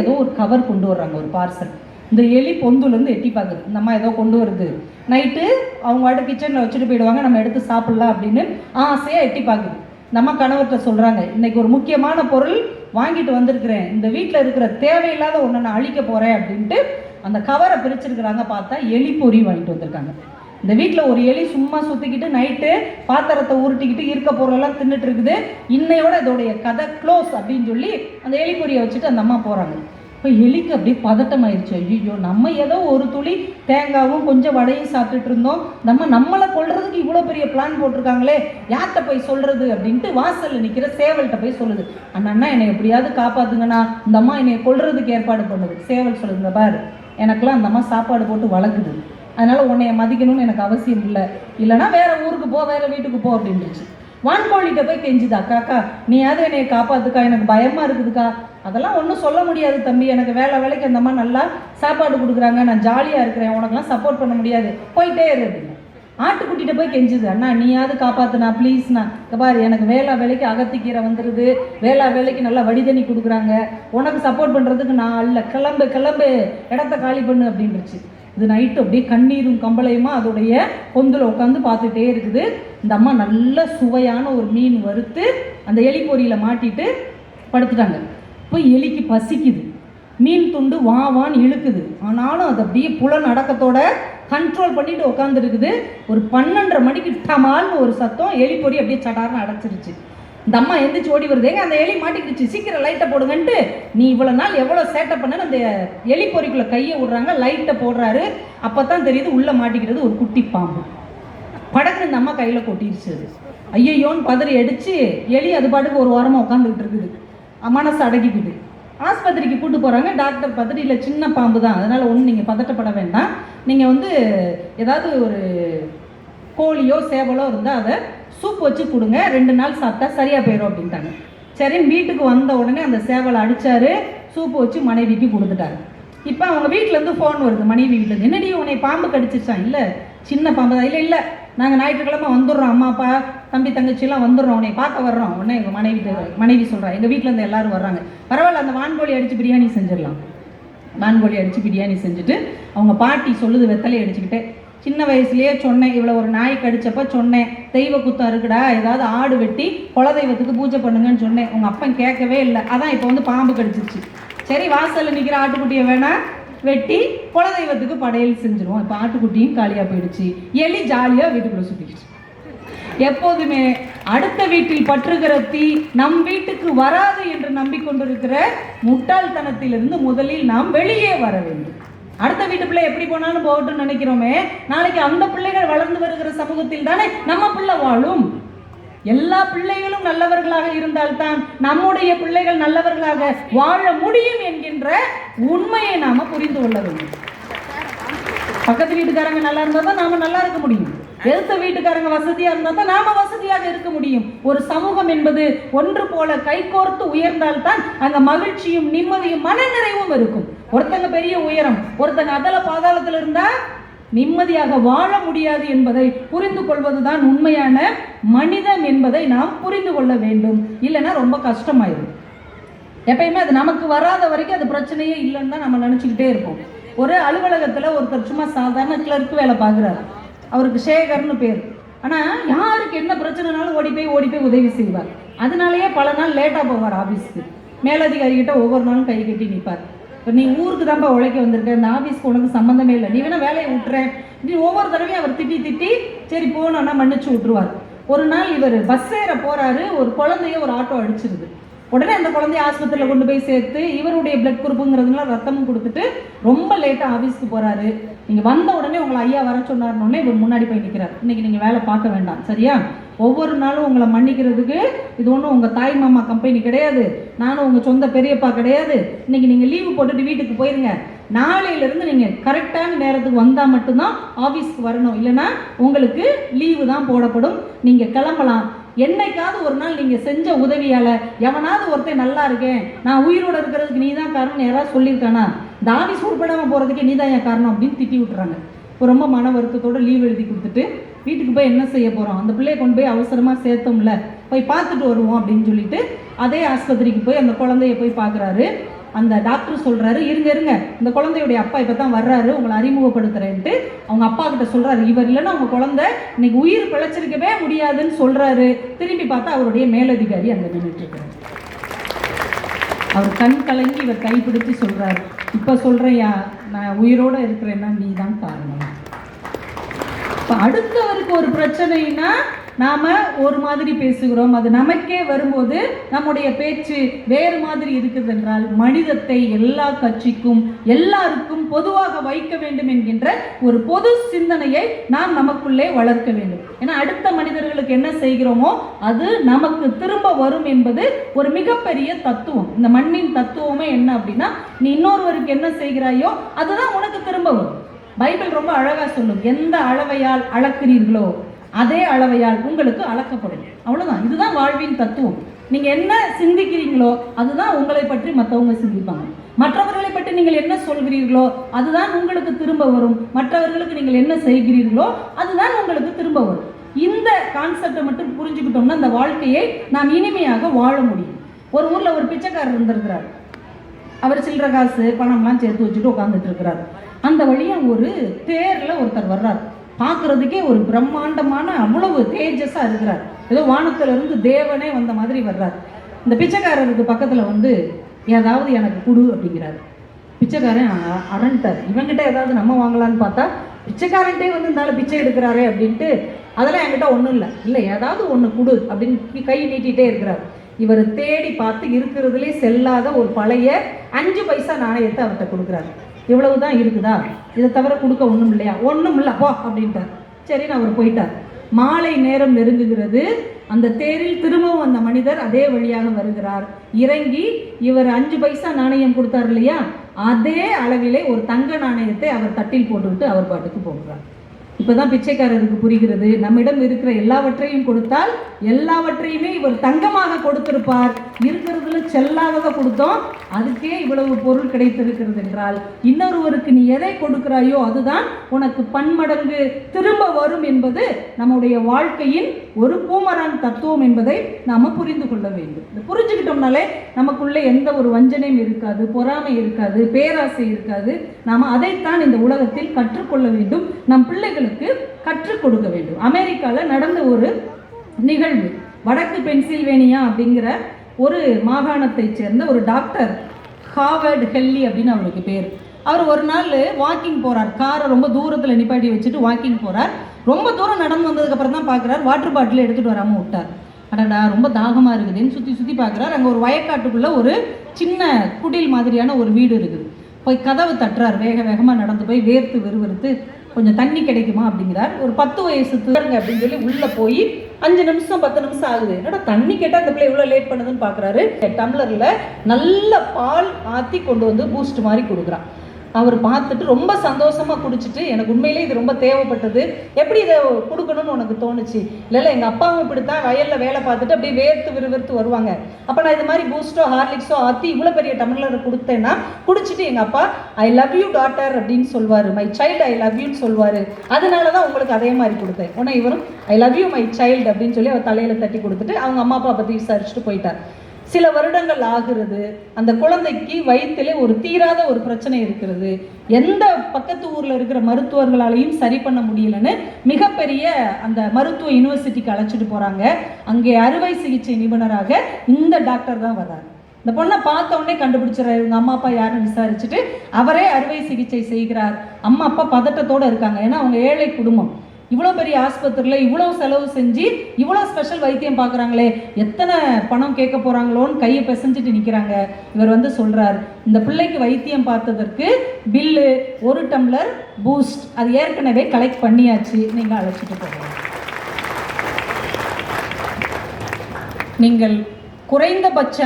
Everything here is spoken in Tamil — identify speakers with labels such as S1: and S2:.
S1: ஏதோ ஒரு கவர் கொண்டு வர்றாங்க ஒரு பார்சல் இந்த எலி பொந்துலேருந்து எட்டி பார்க்குது இந்த அம்மா ஏதோ கொண்டு வருது. நைட்டு அவங்க வாட்டு கிச்சனில் வச்சுட்டு போயிடுவாங்க. நம்ம எடுத்து சாப்பிட்லாம் அப்படின்னு ஆசையாக எட்டி பார்க்குது நம்ம கணவர்கிட்ட சொல்கிறாங்க இன்னைக்கு ஒரு முக்கியமான பொருள் வாங்கிட்டு வந்திருக்கிறேன். இந்த வீட்டில் இருக்கிற தேவையில்லாத ஒன்று நான் அழிக்க போகிறேன் அப்படின்ட்டு அந்த கவரை பிரிச்சிருக்கிறாங்க பார்த்தா எலி பொறி வாங்கிட்டு வந்திருக்காங்க. இந்த வீட்டில் ஒரு எலி சும்மா சுற்றிக்கிட்டு நைட்டு பாத்திரத்தை உருட்டிக்கிட்டு இருக்க பொருளெல்லாம் தின்னுட்டு இருக்குது. இன்னையோட இதோடைய கதை க்ளோஸ் அப்படின்னு சொல்லி அந்த எலி வச்சுட்டு அந்த அம்மா போகிறாங்க இப்போ எலிக்கு அப்படியே பதட்டமாயிருச்சு. ஐயோ நம்ம ஏதோ ஒரு துளி தேங்காவும் கொஞ்சம் வடையும் சாப்பிட்டுட்டு இருந்தோம். நம்ம நம்மளை கொல்றதுக்கு இவ்வளோ பெரிய பிளான் போட்டிருக்காங்களே யார்கிட்ட போய் சொல்றது அப்படின்ட்டு வாசலில் நிற்கிற சேவல்கிட்ட போய் சொல்லுது. அந்த அண்ணா என்னை எப்படியாவது காப்பாத்துங்கண்ணா. இந்த அம்மா என்னை கொல்றதுக்கு ஏற்பாடு பண்ணுது. சேவல் சொல்லுது பாரு எனக்கெல்லாம் அந்த அம்மா சாப்பாடு போட்டு வளர்க்குது. அதனால உன்னைய மதிக்கணும்னு எனக்கு அவசியம் இல்லை. இல்லைன்னா வேற ஊருக்கு போ வேற வீட்டுக்கு போ அப்படின்னுச்சு. வான்கோழிகிட்ட போய் கெஞ்சுதா அக்கா நீ நீயாவது என்னைய காப்பாத்துக்கா எனக்கு பயமா இருக்குதுக்கா? அதெல்லாம் ஒன்றும் சொல்ல முடியாது தம்பி. எனக்கு வேலை வேலைக்கு அந்த மாதிரி நல்லா சாப்பாடு கொடுக்குறாங்க. நான் ஜாலியாக இருக்கிறேன். உனக்கெல்லாம் சப்போர்ட் பண்ண முடியாது. போயிட்டே இரு அப்படின்னு. ஆட்டுக்குட்டிகிட்ட போய் கெஞ்சுது அண்ணா நீயாவது காப்பாத்துனா ப்ளீஸ்ண்ணா பாரு எனக்கு வேளா வேலைக்கு அகத்திக்கீரை வந்துடுது வேளா வேலைக்கு நல்லா வடிதண்ணி கொடுக்குறாங்க. உனக்கு சப்போர்ட் பண்ணுறதுக்கு நான் அல்ல. கிளம்பு கிளம்பு. இடத்த காலி பண்ணு அப்படின்னுச்சு. இது நைட்டு அப்படியே கண்ணீரும் கம்பளையுமா அதோடைய பொந்தில் உட்காந்து பார்த்துட்டே இருக்குது. இந்த அம்மா நல்ல சுவையான ஒரு மீன் வறுத்து அந்த எலி பொரியில் மாட்டிட்டு படுத்துட்டாங்க. இப்போ எலிக்கு பசிக்குது. மீன் துண்டு வா வான்னு இழுக்குது. ஆனாலும் அது அப்படியே புலன் நடக்கத்தோட கண்ட்ரோல் பண்ணிட்டு உட்காந்துருக்குது ஒரு பன்னெண்டரை மணிக்கு டமால்னு ஒரு சத்தம் எலி பொறி அப்படியே சடார்னு அடைச்சிருச்சு. இந்த அம்மா எந்திரிச்சு ஓடி வருதேங்க அந்த எலி மாட்டிக்கிடுச்சு. சீக்கிரம் லைட்டை போடுங்கன்ட்டு நீ இவ்வளோ நாள் எவ்வளோ சேட்டை பண்ணன்னு அந்த எலி பொறிக்குள்ள கையை விடுறாங்க லைட்டை போடுறாரு. அப்போ தான் தெரியுது உள்ளே மாட்டிக்கிறது ஒரு குட்டி பாம்பு. படகு இந்த அம்மா கையில் கொட்டிருச்சு அது. ஐயையோன்னு பதறி அடித்து எலி அது பாட்டுக்கு ஒரு ஓரமாக உட்காந்துக்கிட்டு இருக்குது. மனசு அடக்கிக்குது. ஆஸ்பத்திரிக்கு கூட்டு போகிறாங்க டாக்டர் பதறி இல்லை சின்ன பாம்பு தான். அதனால் ஒன்றும் நீங்கள் பதட்டப்பட வேண்டாம். நீங்கள் வந்து ஏதாவது ஒரு கோழியோ சேவலோ இருந்தால் அதை சூப் வச்சு கொடுங்க. ரெண்டு நாள் சாப்பிட்டா சரியாக போயிடும் அப்படின்ட்டாங்க. சரி வீட்டுக்கு வந்த உடனே அந்த சேவலை அடித்தார் சூப்பு வச்சு மனைவிக்கு கொடுத்துட்டாரு. இப்போ அவங்க வீட்டிலேருந்து ஃபோன் வருது. மனைவி வீட்டிலேருந்து என்னடி உன்னை பாம்பு கடிச்சிருச்சான் இல்லை. சின்ன பாம்பு தான். இல்லை இல்லை. நாங்கள் ஞாயிற்றுக்கிழமை வந்துடுறோம். அம்மா அப்பா தம்பி தங்கச்சிலாம் வந்துடுறோம். உன்னை பார்க்க வர்றோம். உடனே எங்கள் மனைவி மனைவி சொல்கிறா எங்கள் வீட்டிலேருந்து எல்லாரும் வர்றாங்க. பரவாயில்ல அந்த வான்கோழி அடித்து பிரியாணி செஞ்சிடலாம். வான்கோழி அடித்து பிரியாணி செஞ்சுட்டு அவங்க பாட்டி சொல்லுது வெத்தலை அடிச்சுக்கிட்டே சின்ன வயசுலேயே சொன்னேன் இவ்வளோ ஒரு நாய் கடிச்சப்ப சொன்னேன். தெய்வ குத்தம் இருக்குடா ஏதாவது ஆடு வெட்டி குலதெய்வத்துக்கு பூஜை பண்ணுங்கன்னு சொன்னேன். உங்கள் அப்பன் கேட்கவே இல்லை. அதான் இப்போ வந்து பாம்பு கடிச்சிருச்சு சரி வாசலில் நிற்கிற ஆட்டுக்குட்டியை வேணா வெட்டி குலதெய்வத்துக்கு படையல் செஞ்சிருவோம். இப்போ ஆட்டுக்குட்டியும் காலியாக போயிடுச்சு. எலி ஜாலியாக வீட்டுக்குள்ளே சுற்றிக்கிச்சு எப்போதுமே அடுத்த வீட்டில் பற்றுகிற தீ நம் வீட்டுக்கு வராது என்று நம்பிக்கொண்டிருக்கிற முட்டாள்தனத்திலிருந்து முதலில் நாம் வெளியே வர வேண்டும். அடுத்த வீட்டு பிள்ளை எப்படி போனாலும் போகட்டும் நினைக்கிறோமே. நாளைக்கு அந்த பிள்ளைகள் வளர்ந்து வருகிற சமூகத்தில் தானே நம்ம பிள்ளை வாழும். எல்லா பிள்ளைகளும் நல்லவர்களாக இருந்தால்தான் நம்முடைய பிள்ளைகள் நல்லவர்களாக வாழ முடியும் என்கின்ற உண்மையை நாம புரிந்து கொள்ள வேண்டும். பக்கத்து வீட்டுக்காரங்க நல்லா இருந்தா தான் நாம நல்லா இருக்க முடியும். எழுத்த வீட்டுக்காரங்க வசதியா இருந்தா தான் நாம வசதியாக இருக்க முடியும். ஒரு சமூகம் என்பது ஒன்று போல கைகோர்த்து உயர்ந்தால்தான் அங்க மகிழ்ச்சியும் நிம்மதியும் மனநிறைவும் இருக்கும். ஒருத்தங்க பெரிய உயரம் ஒருத்தங்க அதல பாதாளத்தில் இருந்தால் நிம்மதியாக வாழ முடியாது என்பதை புரிந்து கொள்வதுதான் உண்மையான மனிதன் என்பதை நாம் புரிந்து கொள்ள வேண்டும். இல்லைன்னா ரொம்ப கஷ்டமாயிடும் எப்பயுமே அது நமக்கு வராத வரைக்கும் அது பிரச்சனையே இல்லைன்னு தான் நம்ம நினச்சிக்கிட்டே இருப்போம். ஒரு அலுவலகத்தில் ஒருத்தர் சும்மா சாதாரண கிளர்க் வேலை பார்க்குறாரு. அவருக்கு சேகர்னு பேர். ஆனால் யாருக்கு என்ன பிரச்சனைனாலும் ஓடி போய் ஓடி போய் உதவி செய்வார். அதனாலேயே பல நாள் லேட்டாக போவார் ஆஃபீஸ்க்கு மேலதிகாரிகிட்ட ஒவ்வொரு நாளும் கை கட்டி நிற்பார் இப்போ நீ ஊருக்கு தான்ப்பா உழைக்க வந்திருக்க. இந்த ஆஃபீஸ்க்கு உனக்கு சம்மந்தமே இல்லை. நீ வேணா வேலையை விட்டுறேன் நீ ஒவ்வொரு தடவையும் அவர் திட்டி திட்டி சரி போனோன்னா மன்னிச்சு விட்டுருவார். ஒரு நாள் இவர் பஸ் ஏற போகிறாரு ஒரு குழந்தைய ஒரு ஆட்டோ அடிச்சிருது. உடனே அந்த குழந்தைய ஆஸ்பத்திரியில் கொண்டு போய் சேர்த்து இவருடைய பிளட் குரூப்புங்கிறதுனால ரத்தமும் கொடுத்துட்டு ரொம்ப லேட்டாக ஆஃபீஸ்க்கு போகிறாரு நீங்கள் வந்த உடனே உங்களை ஐயா வர சொன்னார்னோடனே இவர் முன்னாடி போய் நிற்கிறார் இன்னைக்கு நீங்கள் வேலை பார்க்க வேண்டாம். சரியா? ஒவ்வொரு நாளும் உங்களை மன்னிக்கிறதுக்கு இது ஒன்றும் உங்கள் தாய் மாமா கம்பெனி கிடையாது. நானும் உங்கள் சொந்த பெரியப்பா கிடையாது. இன்னைக்கு நீங்கள் லீவு போட்டுட்டு வீட்டுக்கு போயிருங்க. நாளையிலேருந்து நீங்கள் கரெக்டான நேரத்துக்கு வந்தால் மட்டும்தான் ஆஃபீஸ்க்கு வரணும். இல்லைன்னா உங்களுக்கு லீவு தான் போடப்படும். நீங்கள் கிளம்பலாம். என்னைக்காவது ஒரு நாள் நீங்கள் செஞ்ச உதவியால் எவனாவது ஒருத்தன் நல்லா இருக்கேன். நான் உயிரோடு இருக்கிறதுக்கு நீ தான் காரணம் யாராவது சொல்லியிருக்கானா? இந்த ஆஃபீஸ் உருப்படாமல் போகிறதுக்கே நீ தான் என் காரணம் அப்படின்னு திட்டி விட்டுறாங்க. இப்போ ரொம்ப மன வருத்தத்தோடு லீவ் எழுதி கொடுத்துட்டு வீட்டுக்கு போய் என்ன செய்ய போகிறோம் அந்த பிள்ளையை கொண்டு போய் அவசரமாக சேர்த்தோம்ல போய் பார்த்துட்டு வருவோம் அப்படின்னு சொல்லிட்டு அதே ஆஸ்பத்திரிக்கு போய் அந்த குழந்தைய போய் பார்க்குறாரு. அந்த டாக்டர் சொல்கிறாரு இருங்க இருங்க. இந்த குழந்தையுடைய அப்பா இப்போ தான் வர்றாரு. உங்களை அறிமுகப்படுத்துறேன்ட்டு. அவங்க அப்பா கிட்ட சொல்கிறாரு இவர் இல்லைன்னா அவங்க குழந்தை இன்னைக்கு உயிர் பிழைச்சிருக்கவே முடியாதுன்னு சொல்கிறாரு திரும்பி பார்த்தா அவருடைய மேலதிகாரி அங்கே நின்றுட்டு அவர் கண் கலங்கி இவர் கைப்பிடித்து சொல்கிறாரு இப்போ சொல்றேன்யா. நான் உயிரோடு இருக்கிறேன்னா நீ தான் காரணம். இப்போ அடுத்தவருக்கு ஒரு பிரச்சனைனா நாம் ஒரு மாதிரி பேசுகிறோம். அது நமக்கே வரும்போது நம்முடைய பேச்சு வேறு மாதிரி இருக்குது என்றால் மனிதத்தை எல்லா கட்சிக்கும் எல்லாருக்கும் பொதுவாக வைக்க வேண்டும் என்கின்ற ஒரு பொது சிந்தனையை நாம் நமக்குள்ளே வளர்க்க வேண்டும். ஏன்னா அடுத்த மனிதர்களுக்கு என்ன செய்கிறோமோ அது நமக்கு திரும்ப வரும் என்பது ஒரு மிகப்பெரிய தத்துவம். இந்த மண்ணின் தத்துவமே என்ன அப்படின்னா நீ இன்னொருவருக்கு என்ன செய்கிறாயோ அதுதான் உனக்கு திரும்ப வரும். பைபிள் ரொம்ப அழகா சொல்லும். எந்த அளவையால் அளக்கிறீர்களோ அதே அளவையால் உங்களுக்கு அளக்கப்படும் அவ்வளவுதான். இதுதான் வாழ்வின் தத்துவம். நீங்க என்ன சிந்திக்கிறீங்களோ அதுதான் உங்களை பற்றி மற்றவங்க சிந்திப்பாங்க. மற்றவர்களை பற்றி நீங்கள் என்ன சொல்கிறீர்களோ அதுதான் உங்களுக்கு திரும்ப வரும். மற்றவர்களுக்கு நீங்கள் என்ன செய்கிறீர்களோ அதுதான் உங்களுக்கு திரும்ப வரும். இந்த கான்செப்டை மட்டும் புரிஞ்சுக்கிட்டோம்னா அந்த வாழ்க்கையை நாம் இனிமையாக வாழ முடியும். ஒரு ஊர்ல ஒரு பிச்சைக்காரர் இருந்திருக்கிறார். அவர் சில்லற காசு பணம்லாம் சேர்த்து வச்சுட்டு உட்காந்துட்டு இருக்கிறார். அந்த வழியா ஒரு தேர்ல ஒருத்தர் வர்றார். பார்க்கறதுக்கே ஒரு பிரம்மாண்டமான அவ்வளவு தேஜஸா இருக்கிறார். ஏதோ வானத்துல இருந்து தேவனே வந்த மாதிரி வர்றார். இந்த பிச்சைக்காரருக்கு பக்கத்துல வந்து ஏதாவது எனக்கு கொடு அப்படிங்கிறாரு. பிச்சைக்காரன் அ- அரண்டார் இவங்கிட்ட ஏதாவது நம்ம வாங்கலாம்னு பார்த்தா பிச்சைக்காரன்ட்டே வந்து இருந்தாலும் பிச்சை எடுக்கிறாரே அப்படின்ட்டு அதெல்லாம் என்கிட்ட ஒன்றும் இல்லை. இல்லை ஏதாவது ஒன்று கொடு அப்படின்னு கை நீட்டிகிட்டே இருக்கிறார். இவர் தேடி பார்த்து இருக்கிறதுலே செல்லாத ஒரு பழைய அஞ்சு பைசா நாணயத்தை அவர்கிட்ட கொடுக்குறாரு. இவ்வளவு தான் இருக்குதா? இதை தவிர கொடுக்க ஒன்றும் இல்லையா? ஒன்றும் இல்லை போ அப்படின்ட்டார். சரின்னு அவர் போயிட்டார். மாலை நேரம் நெருங்குகிறது. அந்த தேரில் திரும்பவும் அந்த மனிதர் அதே வழியாக வருகிறார். இறங்கி இவர் அஞ்சு பைசா நாணயம் கொடுத்தார் இல்லையா? அதே அளவிலே ஒரு தங்க நாணயத்தை அவர் தட்டில் போட்டுவிட்டு அவர் பாட்டுக்கு போகிறார். இப்பதான் பிச்சைக்காரருக்கு புரிகிறது. நம்மிடம் இருக்கிற எல்லாவற்றையும் கொடுத்தால் எல்லாவற்றையுமே இவர் தங்கமாக கொடுத்திருப்பார். இருக்கிறதுல செல்லாததை கொடுத்தோம். அதுக்கே இவ்வளவு பொருள் கிடைத்திருக்கிறது என்றால் இன்னொருவருக்கு நீ எதை கொடுக்கிறாயோ அதுதான் உனக்கு பன்மடங்கு திரும்ப வரும் என்பது நம்முடைய வாழ்க்கையின் ஒரு பூமரான் தத்துவம் என்பதை நாம புரிந்து கொள்ள வேண்டும். இது புரிஞ்சுக்கிட்டோம்னாலே நமக்குள்ளே எந்த ஒரு வஞ்சனையும் இருக்காது பொறாமை இருக்காது பேராசை இருக்காது. நாம அதைத்தான் இந்த உலகத்தில் கற்றுக்கொள்ள வேண்டும். நம் பெண்களுக்கு கற்றுக் கொடுக்க வேண்டும். அமெரிக்காவில் நடந்த ஒரு நிகழ்வு. வடக்கு பென்சில்வேனியா அப்படிங்கிற ஒரு மாகாணத்தை சேர்ந்த ஒரு டாக்டர் ஹாவர்ட் ஹெல்லி அப்படின்னு அவருக்கு பேர். அவர் ஒரு நாள் வாக்கிங் போகிறார் காரை ரொம்ப தூரத்தில் நிப்பாட்டி வச்சுட்டு வாக்கிங் போறார். ரொம்ப தூரம் நடந்து வந்ததுக்கப்புறம் தான் பார்க்குறார் வாட்டர் பாட்டில் எடுத்துட்டு வராமல் விட்டார். அடடா ரொம்ப தாகமாக இருக்குதுன்னு சுற்றி சுற்றி பார்க்குறார் அங்கே ஒரு வயக்காட்டுக்குள்ளே ஒரு சின்ன குடில் மாதிரியான ஒரு வீடு இருக்குது. போய் கதவு தட்டுறார். வேக வேகமாக நடந்து போய் வேர்த்து விறுவிறுத்து கொஞ்சம் தண்ணி கிடைக்குமா அப்படிங்கிறார். ஒரு பத்து வயசு திருங்க அப்படின்னு சொல்லி உள்ளே போய் அஞ்சு நிமிஷம் பத்து நிமிஷம் ஆகுது. என்னடா தண்ணி கேட்டால் அந்த பிள்ளை எவ்வளோ லேட் பண்ணுதுன்னு பார்க்குறாரு டம்ளரில் நல்ல பால் ஆற்றி கொண்டு வந்து பூஸ்ட் மாதிரி கொடுக்குறான். அவர் பார்த்துட்டு ரொம்ப சந்தோஷமாக குடிச்சிட்டு எனக்கு உண்மையிலே இது ரொம்ப தேவைப்பட்டது. எப்படி இதை கொடுக்கணும்னு உனக்கு தோணுச்சு? இல்லை இல்லை எங்கள் அப்பாவும் இப்படித்தான் வயலில் வேலை பார்த்துட்டு அப்படியே வேர்த்து விறுவிறுத்து வருவாங்க. அப்போ நான் இது மாதிரி பூஸ்டோ ஹார்லிக்ஸோ ஆற்றி இவ்வளோ பெரிய டம்ளர் கொடுத்தேன்னா குடிச்சிட்டு எங்கள் அப்பா ஐ லவ் யூ டாட்டர் அப்படின்னு சொல்வார். மை சைல்டு ஐ லவ் யூன்னு சொல்வார். அதனால தான் உங்களுக்கு அதே மாதிரி கொடுத்தேன். உடனே இவரும் I love you my child அப்படின்னு சொல்லி அவர் தலையில் தட்டி கொடுத்துட்டு அவங்க அம்மா அப்பா பற்றி விசாரிச்சுட்டு போயிட்டார். சில வருடங்கள் ஆகிறது. அந்த குழந்தைக்கு வயிற்றிலே ஒரு தீராத ஒரு பிரச்சனை இருக்கிறது. எந்த பக்கத்து ஊரில் இருக்கிற மருத்துவர்களாலையும் சரி பண்ண முடியலன்னு மிகப்பெரிய அந்த மருத்துவ யூனிவர்சிட்டிக்கு அழைச்சிட்டு போகிறாங்க அங்கே அறுவை சிகிச்சை நிபுணராக இந்த டாக்டர் தான் வர்றார். இந்த பொண்ணை பார்த்தோடனே கண்டுபிடிச்சிடறாரு. இவங்க அம்மா அப்பா யாருன்னு விசாரிச்சுட்டு அவரே அறுவை சிகிச்சை செய்கிறார். அம்மா அப்பா பதட்டத்தோடு இருக்காங்க. ஏன்னா அவங்க ஏழை குடும்பம். இவ்வளோ பெரிய ஆஸ்பத்திரியில் இவ்வளோ செலவு செஞ்சு இவ்வளோ ஸ்பெஷல் வைத்தியம் பார்க்குறாங்களே எத்தனை பணம் கேட்க போகிறாங்களோன்னு கையை பிசைஞ்சிட்டு நிற்கிறாங்க இவர் வந்து சொல்கிறார் இந்த பிள்ளைக்கு வைத்தியம் பார்த்ததற்கு பில்லு ஒரு டம்ளர் பூஸ்ட் அது ஏற்கனவே கலெக்ட் பண்ணியாச்சு. நீங்கள் அழைச்சிட்டு போகலாம். நீங்கள் குறைந்தபட்ச